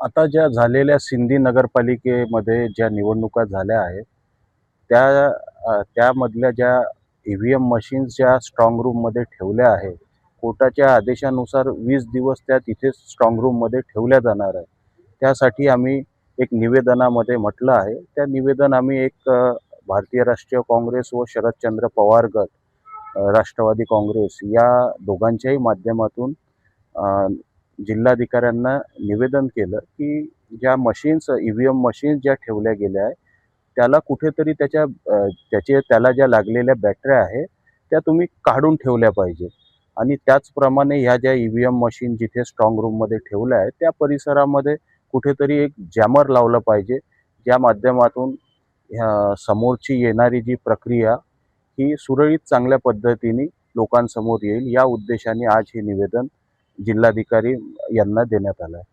आता ज्या झालेल्या सिंधी नगरपालिकेमध्ये ज्या निवडणुका झाल्या आहेत त्या त्यामधल्या ज्या ई व्ही एम मशीन्स ज्या स्ट्रॉंग रूममध्ये ठेवल्या आहेत कोर्टाच्या आदेशानुसार वीस दिवस त्या तिथे स्ट्रॉंग रूममध्ये ठेवल्या जाणार आहे त्यासाठी आम्ही एक निवेदनामध्ये म्हटलं आहे. त्या निवेदन आम्ही एक भारतीय राष्ट्रीय काँग्रेस व शरदचंद्र पवार गट राष्ट्रवादी काँग्रेस या दोघांच्याही माध्यमातून जिल्हाधिकाऱ्यांना निवेदन केलं की ज्या machines E V M machines ज्या ठेवल्या गेल्या आहे त्याला कुठेतरी त्याच्या त्याचे त्याला ज्या लागलेल्या बॅटऱ्या आहे त्या तुम्ही काढून ठेवल्या पाहिजे आणि त्याचप्रमाणे ह्या ज्या ई व्ही एम मशीन जिथे स्ट्रॉंग रूममध्ये ठेवल्या आहेत त्या परिसरामध्ये कुठेतरी एक जॅमर लावलं पाहिजे ज्या माध्यमातून ह्या समोरची येणारी जी प्रक्रिया ही सुरळीत चांगल्या पद्धतीने लोकांसमोर येईल. या उद्देशाने आज हे निवेदन जिल्हाधिकारी यांना देण्यात आला आहे.